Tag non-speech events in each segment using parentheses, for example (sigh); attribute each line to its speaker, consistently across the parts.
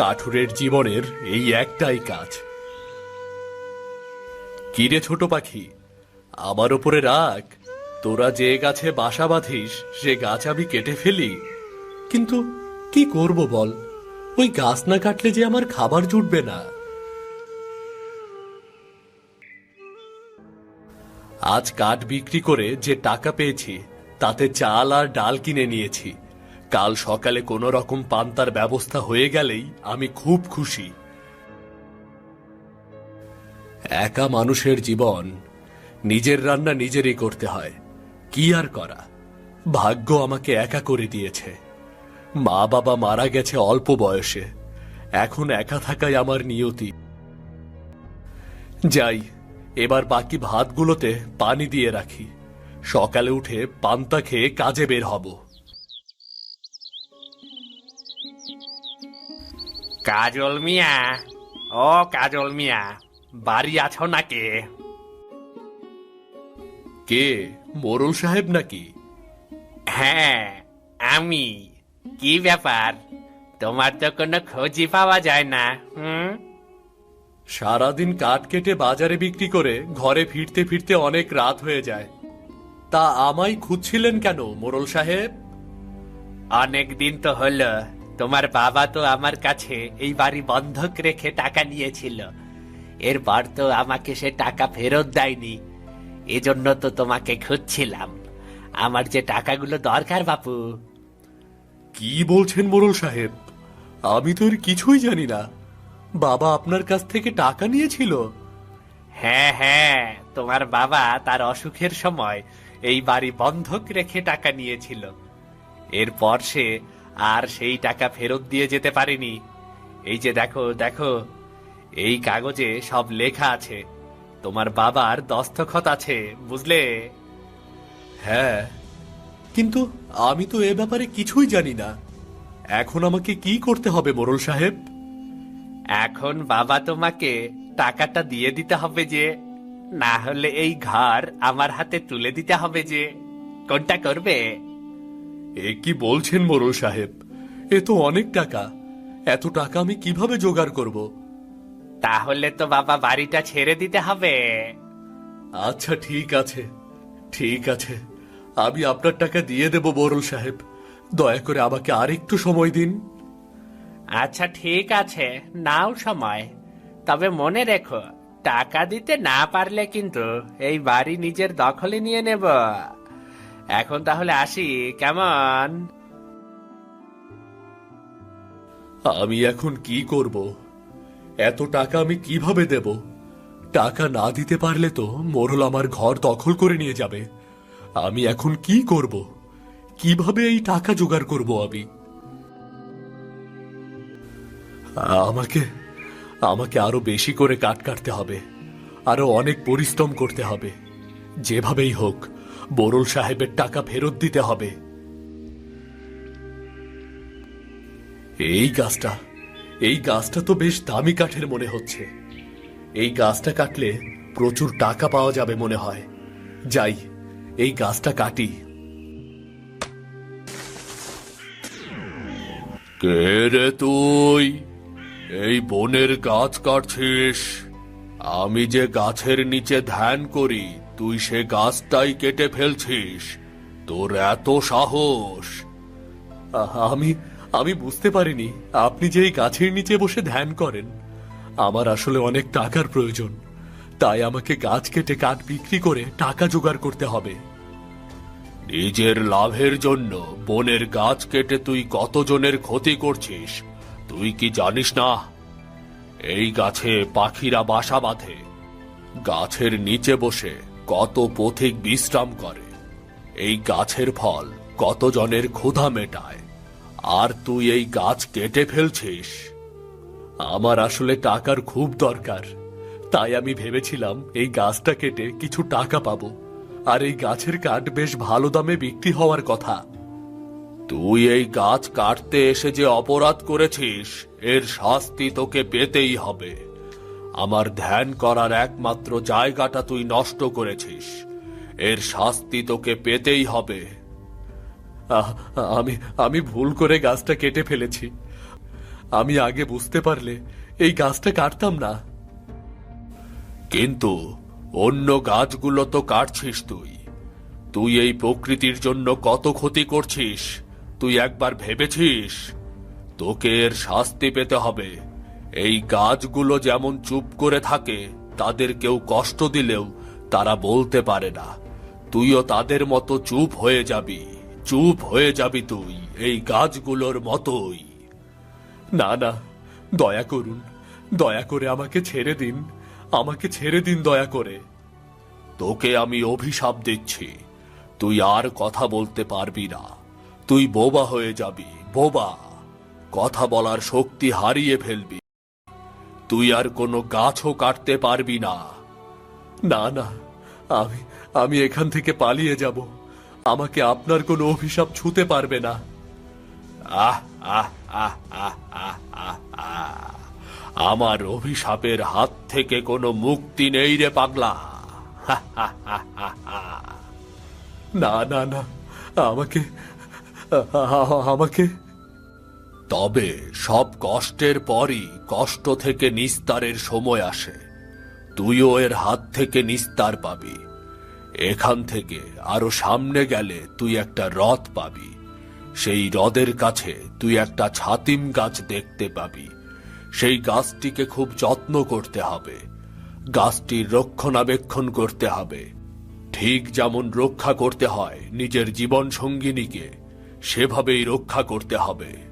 Speaker 1: কাঠুরের জীবনের এই একটাই কাজ। কিরে ছোট পাখি? আমার ওপরে রাগ। তোরা যে গাছে বাসা বাঁধিস, সে গাছ আমি কেটে ফেলি। কিন্তু কি করব বল? ওই গাছ না কাটলে যে আমার খাবার জুটবে না। আজ কাঠ বিক্রি করে যে টাকা পেয়েছি, তাতে চাল আর ডাল কিনে নিয়েছি। কাল সকালে কোনো রকম পান্তার ব্যবস্থা হয়ে গেলেই আমি খুব খুশি। একা মানুষের জীবন, নিজের রান্না নিজেরই করতে হয়। কি আর করা? ভাগ্য আমাকে একা করে দিয়েছে। মা বাবা মারা গেছে অল্প বয়সে। এখন একা থাকাই আমার নিয়তি। যাই, এবার বাকি ভাতগুলোতে পানি দিয়ে রাখি। সকালে উঠে পান্তা খেয়ে কাজে বের হব।
Speaker 2: কাজল মিয়া? ও কাজল মিয়া বাড়ি আছো নাকি?
Speaker 1: কে? মোরল সাহেব নাকি?
Speaker 2: হ্যাঁ আমি। কি ব্যাপার? তোমার তো কোনো খোঁজই পাওয়া যায় না হুম?
Speaker 1: সারাদিন কাঠ কেটে বাজারে বিক্রি করে ঘরে ফিরতে ফিরতে অনেক রাত হয়ে যায়। তা আমায় খুঁজছিলেন কেন মোরল সাহেব?
Speaker 2: অনেক দিন তো হলো তোমার বাবা তো আমার কাছে এই বাড়ি বন্ধক রেখে টাকা নিয়েছিল। এরপর তো আমাকে সে টাকা ফেরত দেয়নি। এজন্য তো তোমাকে খুঁজছিলাম। আমার যে টাকাগুলো দরকার বাপু।
Speaker 1: কি বলছেন মোরল সাহেব? আমি তো এর কিছুই জানি না। বাবা আপনার কাছ থেকে টাকা নিয়েছিল?
Speaker 2: হ্যাঁ হ্যাঁ তোমার বাবা তার অসুখের সময় এই বাড়ি বন্ধক রেখে টাকা নিয়েছিল। এরপর সে আর সেই টাকা ফেরত দিয়ে যেতে পারেনি। এই যে দেখো দেখো এই কাগজে সব লেখা আছে। তোমার বাবার দস্তখত আছে বুঝলে?
Speaker 1: হ্যাঁ কিন্তু আমি তো এ ব্যাপারে কিছুই জানি না। এখন আমাকে কি করতে হবে মোরল সাহেব?
Speaker 2: এখন বাবা তোমাকে টাকাটা দিয়ে দিতে হবে যে না হলে এই ঘর আমার হাতে তুলে দিতে হবে যে কোনটা করবে?
Speaker 1: এ কি বলছেন মোরল সাহেব? এ তো অনেক টাকা। এত টাকা আমি কীভাবে জোগাড় করব?
Speaker 2: তাহলে তো বাবা বাড়িটা ছেড়ে দিতে হবে।
Speaker 1: আচ্ছা ঠিক আছে। ঠিক আছে। আমি আপনার টাকা দিয়ে দেব মোরল সাহেব। দয়া করে আমাকে আরেকটু সময় দিন।
Speaker 2: আচ্ছা ঠিক আছে। নাও সময়। তবে মনে রেখো টাকা দিতে না পারলে কিন্তু এই বাড়ি নিজের দখলে নিয়ে নেব। এখন তাহলে আসি, কেমন?
Speaker 1: আমি এখন কি করব? এত টাকা আমি কীভাবে দেব? টাকা না দিতে পারলে তো মোরল আমার ঘর দখল করে নিয়ে যাবে। আমি এখন কি করব? কীভাবে এই টাকা জোগাড় করব আমি? আমাকে আমাকে আরও বেশি করে কাট কাটতে হবে। আরও অনেক পরিশ্রম করতে হবে। যেভাবেই হোক বরুল সাহেবের টাকা ফেরত দিতে হবে। এই গাছটা এই গাছটা তো বেশ দামি কাঠের মনে হচ্ছে। এই গাছটা কাটলে প্রচুর টাকা পাওয়া যাবে মনে হয়। যাই, এই গাছটা কাটি। কে রে তুই? এই বনের গাছ কাটছিস। আমি যে গাছের নিচে ধ্যান করি তুই সে গাছটাই কেটে ফেলছিস। তোর এত সাহস। আমি আমি বুঝতে পারিনি। আপনি যে এই গাছের নিচে বসে ধ্যান করেন, আমার আসলে অনেক টাকার প্রয়োজন। তাই আমাকে গাছ কেটে কাঠ বিক্রি করে টাকা জোগাড় করতে হবে। নিজের লাভের জন্য বনের গাছ কেটে তুই কতজনের ক্ষতি করছিস, তুই কি জানিস না? এই গাছে পাখিরা বাসা বাঁধে। গাছের নিচে বসে কত পথিক বিশ্রাম করে। এই গাছের ফল কতজনের ক্ষুধা মেটায়। আর তুই এই গাছ কেটে ফেলছিস। আমার আসলে টাকার খুব দরকার। তাই আমি ভেবেছিলাম এই গাছটা কেটে কিছু টাকা পাবো। আর এই গাছের কাঠ বেশ ভালো দামে বিক্রি হওয়ার কথা। তুই এই গাছ কাটতে এসে যে অপরাধ করেছিস, এর শাস্তি তোকে পেতেই হবে। আমার ধ্যান করার একমাত্র জায়গাটা তুই নষ্ট করেছিস। এর শাস্তি তোকে পেতেই হবে। আমি আমি ভুল করে গাছটা কেটে ফেলেছি। আমি আগে বুঝতে পারলে এই গাছটা কাটতাম না। কিন্তু অন্য গাছগুলো তো কাটছিস তুই। তুই এই প্রকৃতির জন্য কত ক্ষতি করছিস? তুই একবার ভেবেছিস? তোকে এর শাস্তি পেতে হবে। এই গাছগুলো যেমন চুপ করে থাকে, তাদের কেউ কষ্ট দিলেও তারা বলতে পারে না। তুইও তাদের মতো চুপ হয়ে যাবি, চুপ হয়ে যাবি তুই, এই গাছগুলোর মতোই। না না, দয়া করুন, দয়া করে আমাকে ছেড়ে দিন, আমাকে ছেড়ে দিন দয়া করে। তোকে আমি অভিশাপ দিচ্ছি, তুই আর কথা বলতে পারবি না, তুই বোবা হয়ে যাবি, বোবা। কথা বলার শক্তি হারিয়ে ফেলবি তুই আর কোনো গাছও কাটতে পারবি না। না না, আমি আমি এখান থেকে পালিয়ে যাব। আমাকে আপনার কোনো অভিশাপ ছুতে পারবে না। আমার অভিশাপের হাত থেকে কোনো মুক্তি নেই রে পাগলা। না না না, আমাকে আমাকে তবে সব কষ্টের পরই কষ্ট থেকে নিস্তারের সময় আসে। তুইও এর হাত থেকে নিস্তার পাবি। এখান থেকে আরও সামনে গেলে তুই একটা হ্রদ পাবি। সেই হ্রদের কাছে তুই একটা ছাতিম গাছ দেখতে পাবি। সেই গাছটিকে খুব যত্ন করতে হবে। গাছটির রক্ষণাবেক্ষণ করতে হবে। ঠিক যেমন রক্ষা করতে হয় নিজের জীবন সঙ্গিনীকে সেভাবেই রক্ষা করতে হবে।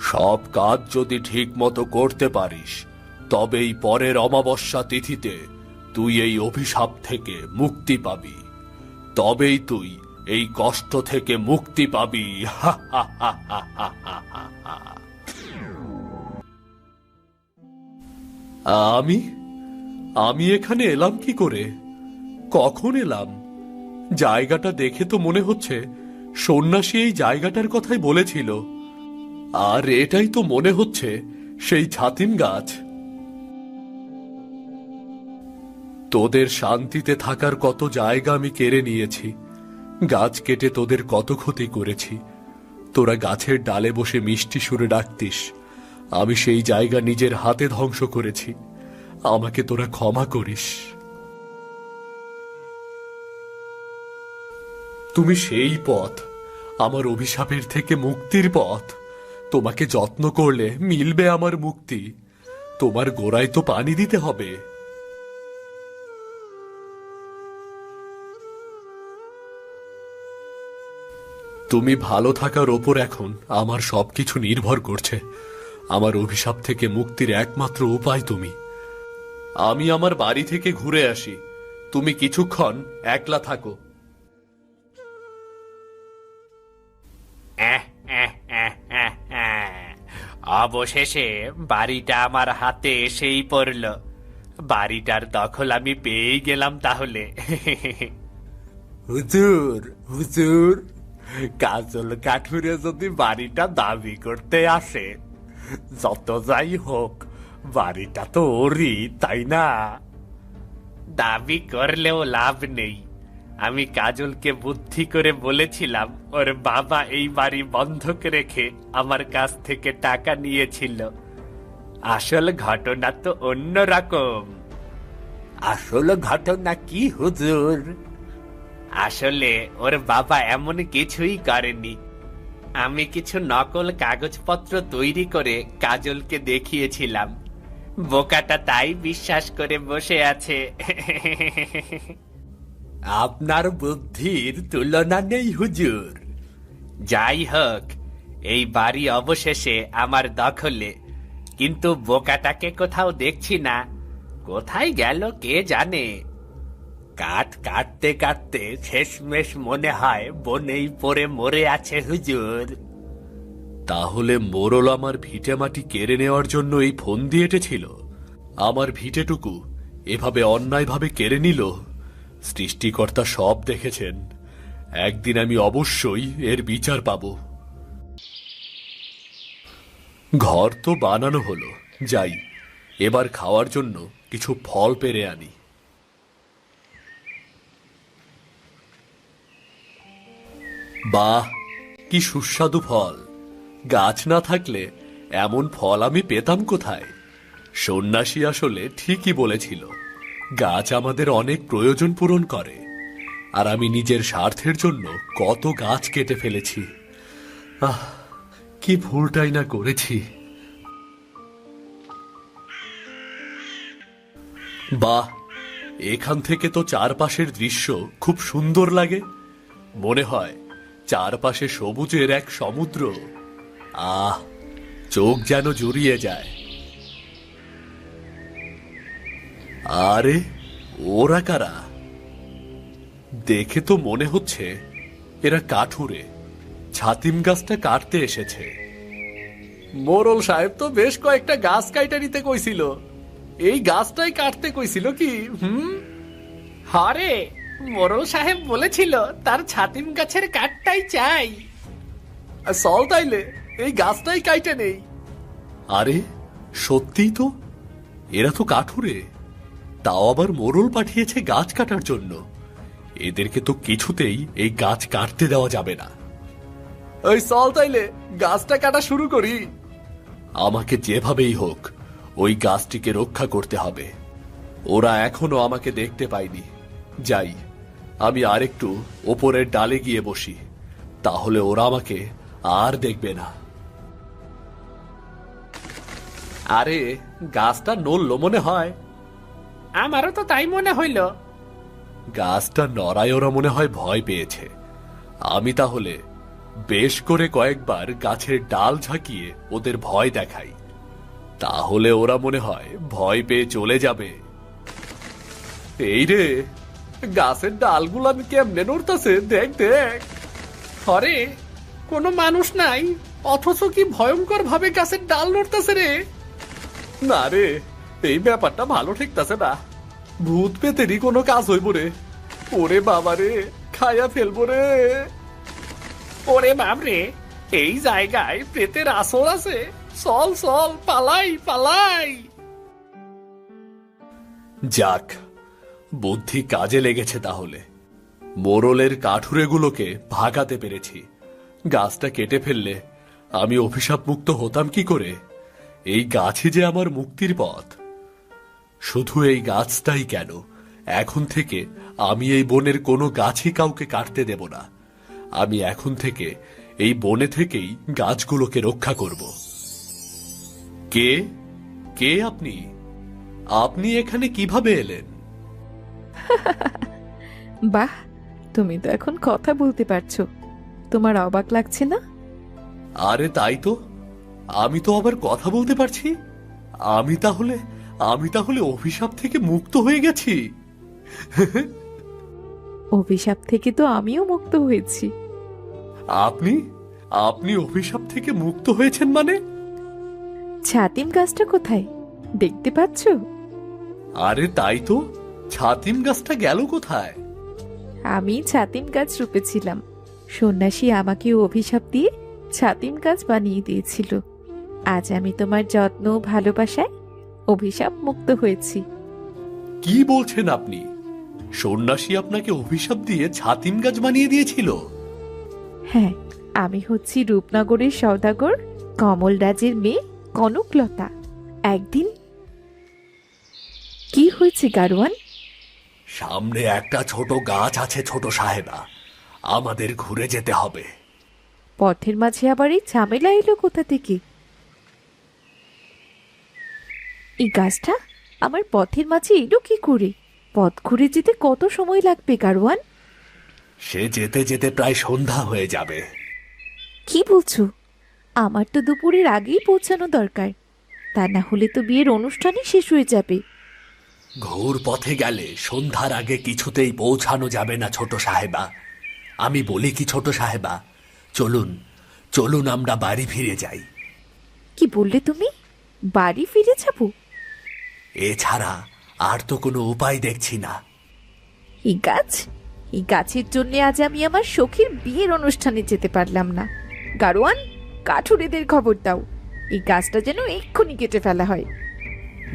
Speaker 1: সব কাজ যদি ঠিক মতো করতে পারিস, তবেই পরের অমাবস্যা তিথিতে তুই এই অভিশাপ থেকে মুক্তি পাবি। তবেই তুই এই কষ্ট থেকে মুক্তি পাবি। আমি? আমি এখানে এলাম কি করে? কখন এলাম? জায়গাটা দেখে তো মনে হচ্ছে সন্ন্যাসী এই জায়গাটার কথাই বলেছিল। আর এটাই তো মনে হচ্ছে সেই ছাতিম গাছ। তোদের শান্তিতে থাকার কত জায়গা আমি কেড়ে নিয়েছি। গাছ কেটে তোদের কত ক্ষতি করেছি। তোরা গাছের ডালে বসে মিষ্টি সুরে ডাকতিস। আমি সেই জায়গা নিজের হাতে ধ্বংস করেছি। আমাকে তোরা ক্ষমা করিস। তুমি সেই পথ। আমার অভিশাপের থেকে মুক্তির পথ। তোমাকে যত্ন করলে মিলবে আমার মুক্তি। তোমার গোড়ায় তো পানি দিতে হবে। তুমি ভালো থাকার ওপর এখন আমার সবকিছু নির্ভর করছে। আমার অভিশাপ থেকে মুক্তির একমাত্র উপায় তুমি। আমি আমার বাড়ি থেকে ঘুরে আসি। তুমি কিছুক্ষণ একলা থাকো।
Speaker 2: অবশেষে বাড়িটা আমার হাতে এসেই পড়ল। বাড়িটার দখল আমি পেয়েই গেলাম তাহলে। হুজুর হুজুর কাজল কাঠুরে যদি বাড়িটা দাবি করতে আসে যত যাই হোক বাড়িটা তো ওরই তাই না? দাবি করলেও লাভ নেই। আমি কাজলকে বুদ্ধি করে বলেছিলাম ওর বাবা এই বাড়ি বন্ধক রেখে আমার কাছ থেকে টাকা নিয়েছিল। আসল ঘটনা তো অন্য রকম। আসল ঘটনা কি হুজুর? আসলে ওর বাবা এমন কিছুই করেনি। আমি কিছু নকল কাগজপত্র তৈরি করে কাজলকে দেখিয়েছিলাম। বোকাটা তাই বিশ্বাস করে বসে আছে। (laughs) আপনার বুদ্ধির তুলনা নেই হুজুর। যাই হোক এই বাড়ি অবশেষে আমার দখলে। কিন্তু বোকাটাকে কোথাও দেখছি না। কোথায় গেল কে জানে? কাঠ কাটতে কাটতে শেষমেশ মনে হয় বনেই পড়ে মরে আছে হুজুর।
Speaker 1: তাহলে মোরল আমার ভিটে মাটি কেড়ে নেওয়ার জন্য এই ফোন দিয়ে এঁটেছিল? আমার ভিটেটুকু এভাবে অন্যায়ভাবে কেড়ে নিল? সৃষ্টিকর্তা সব দেখেছেন। একদিন আমি অবশ্যই এর বিচার পাব। ঘর তো বানানো হলো। যাই, এবার খাওয়ার জন্য কিছু ফল পেরে আনি। বাহ, কি সুস্বাদু ফল। গাছ না থাকলে এমন ফল আমি পেতাম কোথায়? সন্ন্যাসী আসলে ঠিকই বলেছিল। গাছ আমাদের অনেক প্রয়োজন পূরণ করে। আর আমি নিজের স্বার্থের জন্য কত গাছ কেটে ফেলেছি। আহ, কি ভুলটাই না করেছি। বাহ, এখান থেকে তো চারপাশের দৃশ্য খুব সুন্দর লাগে। মনে হয় চারপাশে সবুজের এক সমুদ্র। আহ, চোখ যেন জুড়িয়ে যায়। আরে ওরা কারা? দেখে তো মনে হচ্ছে এরা কাঠুরে। ছাতিম গাছটা কাটতে এসেছে। মোরল সাহেব তো বেশ কয়েকটা গাছ কাইটা নিতে কইছিল। এই গাছটাই কাটতে কইছিল কি? হুম?
Speaker 2: হরে মোরল সাহেব বলেছিল তার ছাতিম গাছের কাঠটাই চাই।
Speaker 1: চল তাইলে এই গাছটাই কাইটে নেই। আরে সত্যিই তো? এরা তো কাঠুরে। তাও আবার মোরল পাঠিয়েছে গাছ কাটার জন্য। এদেরকে তো কিছুতেই এই গাছ কাটতে দেওয়া যাবে না। ওই চল তাইলে গাছটা কাটা শুরু করি। আমাকে যেভাবেই হোক ওই গাছটিকে রক্ষা করতে হবে। ওরা এখনও আমাকে দেখতে পায়নি। যাই আমি আরেকটু ওপরের ডালে গিয়ে বসি। তাহলে ওরা আমাকে আর দেখবে না। আরে গাছটা নড়লো মনে হয়।
Speaker 2: আমারও তো তাই মনে হইল।
Speaker 1: গাছটা নড়ায় ওরা মনে হয় ভয় পেয়েছে। আমি তাহলে বেশ করে কয়েকবার গাছের ডাল ঝাঁকিয়ে ওদের ভয় দেখাই। তাহলে ওরা মনে হয় ভয় পেয়ে চলে যাবে। এই রে গাছের ডালগুলো আমি কেমনে নড়তাছে? দেখ দেখ।
Speaker 2: হরে কোনো মানুষ নাই অথচ কি ভয়ঙ্কর ভাবে গাছের ডাল নড়তেছে রে?
Speaker 1: না রে এই ব্যাপারটা ভালো ঠেকতাছে না। ভূত পেতেরই কোনো কাজ হইব রে। ওরে বাবা রে, খায়া ফেলব রে।
Speaker 2: ওরে বাবরে এই জায়গায় প্রেতের আসর আছে। চল চল, পালাই পালাই।
Speaker 1: যাক, বুদ্ধি কাজে লেগেছে তাহলে। মোরলের কাঠুরেগুলোকে ভাগাতে পেরেছি। গাছটা কেটে ফেললে আমি অভিশাপ মুক্ত হতাম কি করে? এই গাছই যে আমার মুক্তির পথ। শুধু এই গাছটাই কেন? এখন থেকে আমি এই বনের কোনো গাছই কাউকে কাটতে দেব না। আমি এখন থেকে এই বনে থেকেই গাছগুলোকে রক্ষা করব। কে? কে আপনি? আপনি এখানে কীভাবে এলেন? (laughs)
Speaker 3: বাহ তুমি তো এখন কথা বলতে পারছ। তোমার অবাক লাগছে না?
Speaker 1: আরে তাই তো। আমি তো আবার কথা বলতে পারছি। আমি তাহলে আমি তাহলে অভিশাপ থেকে মুক্ত হয়ে গেছি।
Speaker 3: অভিশাপ থেকে তো আমিও মুক্ত হয়েছি।
Speaker 1: আপনি? আপনি অভিশাপ থেকে মুক্ত হয়েছেন মানে?
Speaker 3: ছাতিম গাছটা কোথায়? দেখতে পাচ্ছো?
Speaker 1: আরে তাই তো ছাতিম গাছটা গেল কোথায়?
Speaker 3: আমি ছাতিম গাছ রূপেছিলাম সন্ন্যাসী আমাকে অভিশাপ দিয়ে ছাতিম গাছ বানিয়ে দিয়েছিল। আজ আমি তোমার যত্ন ভালোবাসায় অভিশাপ মুক্ত হয়েছি।
Speaker 1: কি বলছেন আপনি? সন্ন্যাসী আপনাকে অভিশাপ দিয়ে ছাতিম গাছ বানিয়ে দিয়েছিল।
Speaker 3: হ্যাঁ আমি হচ্ছি রূপনগরের সওদাগর কমলরাজের মেয়ে কনকলতা। একদিন কি হয়েছে গারোয়ান?
Speaker 1: সামনে একটা ছোট গাছ আছে ছোট সাহেবা। আমাদের ঘুরে যেতে হবে।
Speaker 3: পথের মাঝে আবার এই ঝামেলা এলো কোথা থেকে? এই গাছটা আমার পথের মাঝে এলো কি করে? পথ ঘুরে যেতে কত সময় লাগবে গারোয়ান
Speaker 1: সে যেতে যেতে প্রায় সন্ধ্যা হয়ে যাবে।
Speaker 3: কি বলছো? আমার তো দুপুরের আগেই পৌঁছানো দরকার। তা না হলে তো বিয়ের অনুষ্ঠানই শেষ হয়ে যাবে।
Speaker 1: ঘোর পথে গেলে সন্ধ্যার আগে কিছুতেই পৌঁছানো যাবে না ছোট সাহেবা। আমি বলি কি ছোট সাহেবা? চলুন চলুন আমরা বাড়ি ফিরে যাই।
Speaker 3: কি বললে তুমি? বাড়ি ফিরে যাব?
Speaker 1: এছাড়া আর তো কোনো উপায় দেখছি না।
Speaker 3: এই গাছ এই গাছের জন্য আজ আমি আমার সখীর বিয়ের অনুষ্ঠানে যেতে পারলাম না। গারোয়ান কাঠুরিদের খবর দাও। এই গাছটা যেন এক্ষুনি কেটে ফেলা হয়।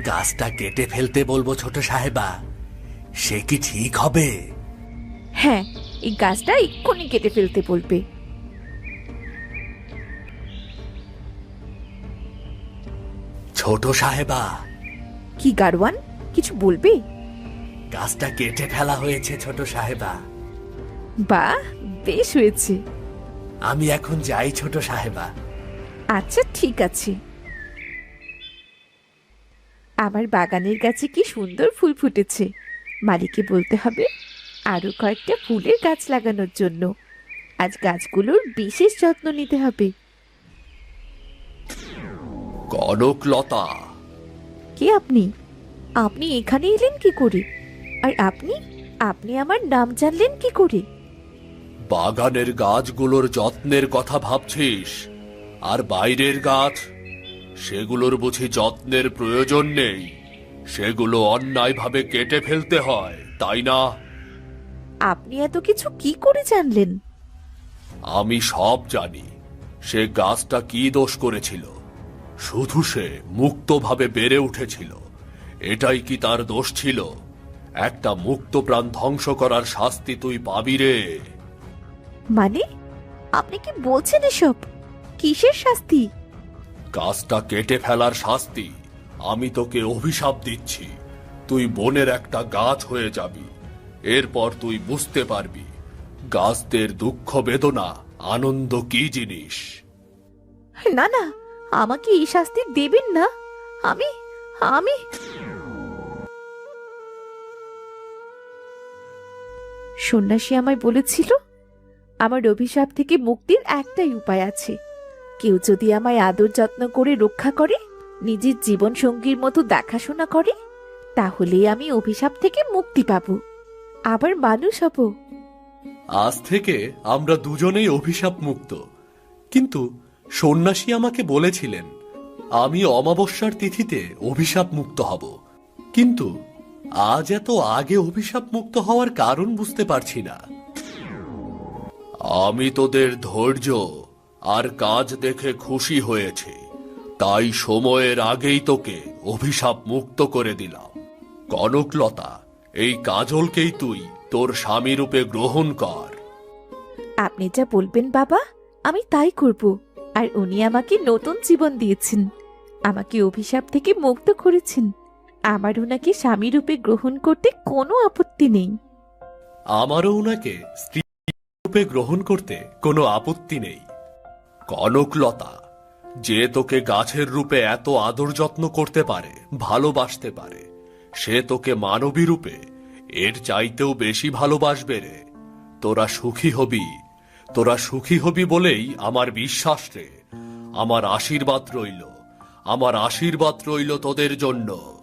Speaker 1: গাছটা কেটে ফেলতে বলব ছোট সাহেবা। সে কি ঠিক হবে?
Speaker 3: হ্যাঁ এই গাছটা এক্ষুনি কেটে ফেলতে বলবে।
Speaker 2: ছোট সাহেবা
Speaker 3: কি গারওয়ান কিছু বলবে?
Speaker 2: গাছটা কেটে ফেলা হয়েছে ছোট সাহেবা।
Speaker 3: বা বেশ হয়েছে।
Speaker 2: আমি এখন যাই ছোট সাহেবা।
Speaker 3: আচ্ছা ঠিক আছে। আমার বাগানের গাছে কি সুন্দর ফুল ফুটেছে। মালিকে বলতে হবে আরও কয়েকটা ফুলের গাছ লাগানোর জন্য। আজ গাছগুলোর বিশেষ যত্ন নিতে হবে।
Speaker 1: কনকলতা
Speaker 3: কে আপনি? আপনি এখানে এলেন কি করে? আর আপনি? আপনি আমার নাম জানলেন কি করে?
Speaker 1: বাগানের গাছগুলোর যত্নের কথা ভাবছিস? আর বাইরের গাছ? সেগুলোর বুঝি যত্নের প্রয়োজন নেই। সেগুলো অন্যায়ভাবে কেটে ফেলতে হয় তাই না?
Speaker 3: আপনি এত কিছু কি করে জানলেন?
Speaker 1: আমি সব জানি। সে গাছটা কি দোষ করেছিল? শুধু সে মুক্তভাবে বেড়ে উঠেছিল। এটাই কি তার দোষ ছিল? একটা মুক্ত প্রাণ ধ্বংস করার শাস্তি তুই পাবি রে।
Speaker 3: মানে? আপনি কি বলছেন এসব? কিসের শাস্তি?
Speaker 1: গাছটা কেটে ফেলার শাস্তি। আমি তোকে অভিশাপ দিচ্ছি। তুই বনের একটা গাছ হয়ে যাবি। এরপর তুই বুঝতে পারবি গাছদের দুঃখ বেদনা আনন্দ কি জিনিস।
Speaker 3: না না আমাকে এই শাস্তি দেবেন না? আমি আমি। সন্ন্যাসী আমায় বলেছিল, আমার অভিশাপ থেকে মুক্তির একটাই উপায় আছে। কেউ যদি আমায় আদর যত্ন করে রক্ষা করে, নিজের জীবন সঙ্গীর মতো দেখাশোনা করে, তাহলেই আমি অভিশাপ থেকে মুক্তি পাব। আবার মানুষ হব।
Speaker 1: আজ থেকে আমরা দুজনেই অভিশাপ মুক্ত কিন্তু সন্ন্যাসী আমাকে বলেছিলেন, আমি অমাবস্যার তিথিতে অভিশাপ মুক্ত হব। কিন্তু আজ এত আগে অভিশাপ মুক্ত হওয়ার কারণ বুঝতে পারছি না। আমি তোদের ধৈর্য আর কাজ দেখে খুশি হয়েছে। তাই সময়ের আগেই তোকে অভিশাপ মুক্ত করে দিলাম। কনকলতা, এই কাজলকেই তুই তোর স্বামী রূপে গ্রহণ কর।
Speaker 3: আপনি যা বলবেন বাবা, আমি তাই করব। আর উনি আমাকে নতুন জীবন দিয়েছেন। আমাকে অভিশাপ থেকে মুক্ত করেছেন। আমার ওনাকে স্বামী রূপে গ্রহণ করতে কোনো আপত্তি নেই।
Speaker 1: আমারও উনাকে স্ত্রী রূপে গ্রহণ করতে কোনো আপত্তি নেই। কনকলতা, যে তোকে গাছের রূপে এত আদর যত্ন করতে পারে, ভালোবাসতে পারে, সে তোকে মানবী রূপে এর চাইতেও বেশি ভালোবাসবে রে। তোরা সুখী হবি। তোরা সুখী হবি বলেই আমার বিশ্বাস রে। আমার আশীর্বাদ রইল। আমার আশীর্বাদ রইল তোদের জন্য।